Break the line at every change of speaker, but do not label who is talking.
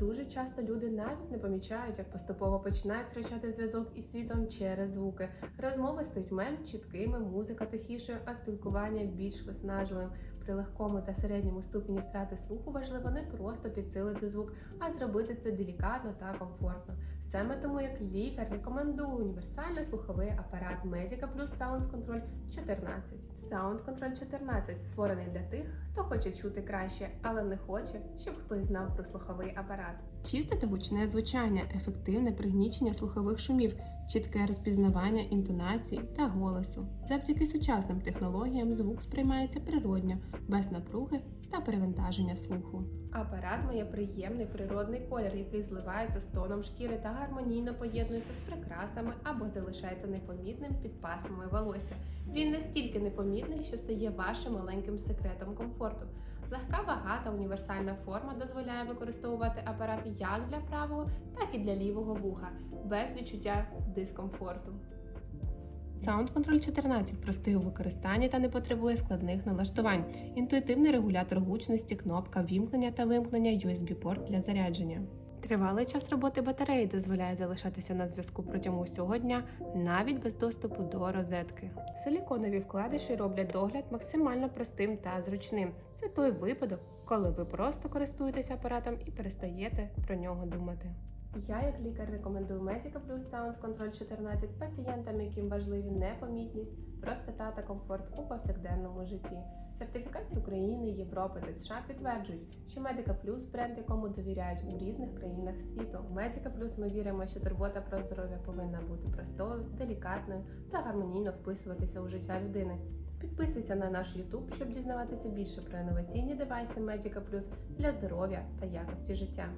Дуже часто люди навіть не помічають, як поступово починають втрачати зв'язок із світом через звуки. Розмови стають менш чіткими, музика тихішою, а спілкування більш виснажливим. При легкому та середньому ступені втрати слуху важливо не просто підсилити звук, а зробити це делікатно та комфортно. Саме тому як лікар рекомендує універсальний слуховий апарат Medica Plus Sound Control 14. Sound Control 14 створений для тих, хто хоче чути краще, але не хоче, щоб хтось знав про слуховий апарат. Чисте та гучне звучання, ефективне пригнічення слухових шумів, чітке розпізнавання інтонацій та голосу. Завдяки сучасним технологіям звук сприймається природньо, без напруги та перевантаження слуху. Апарат має приємний природний колір, який зливається з тоном шкіри та гармонійно поєднується з прикрасами або залишається непомітним під пасмами волосся. Він настільки непомітний, що стає вашим маленьким секретом комфорту. Легка вага та універсальна форма дозволяє використовувати апарат як для правого, так і для лівого вуха, без відчуття дискомфорту. Sound Control 14 простий у використанні та не потребує складних налаштувань. Інтуїтивний регулятор гучності, кнопка вімкнення та вимкнення USB-порт для зарядження. Тривалий час роботи батареї дозволяє залишатися на зв'язку протягом усього дня, навіть без доступу до розетки. Силіконові вкладиші роблять догляд максимально простим та зручним. Це той випадок, коли ви просто користуєтесь апаратом і перестаєте про нього думати. Я, як лікар, рекомендую Medica Plus Sounds Control 14 пацієнтам, яким важливі непомітність, простота та комфорт у повсякденному житті. Сертифікації України, Європи та США підтверджують, що Medica Plus – бренд, якому довіряють у різних країнах світу. У Medica Plus ми віримо, що турбота про здоров'я повинна бути простою, делікатною та гармонійно вписуватися у життя людини. Підписуйся на наш YouTube, щоб дізнаватися більше про інноваційні девайси Medica Plus для здоров'я та якості життя.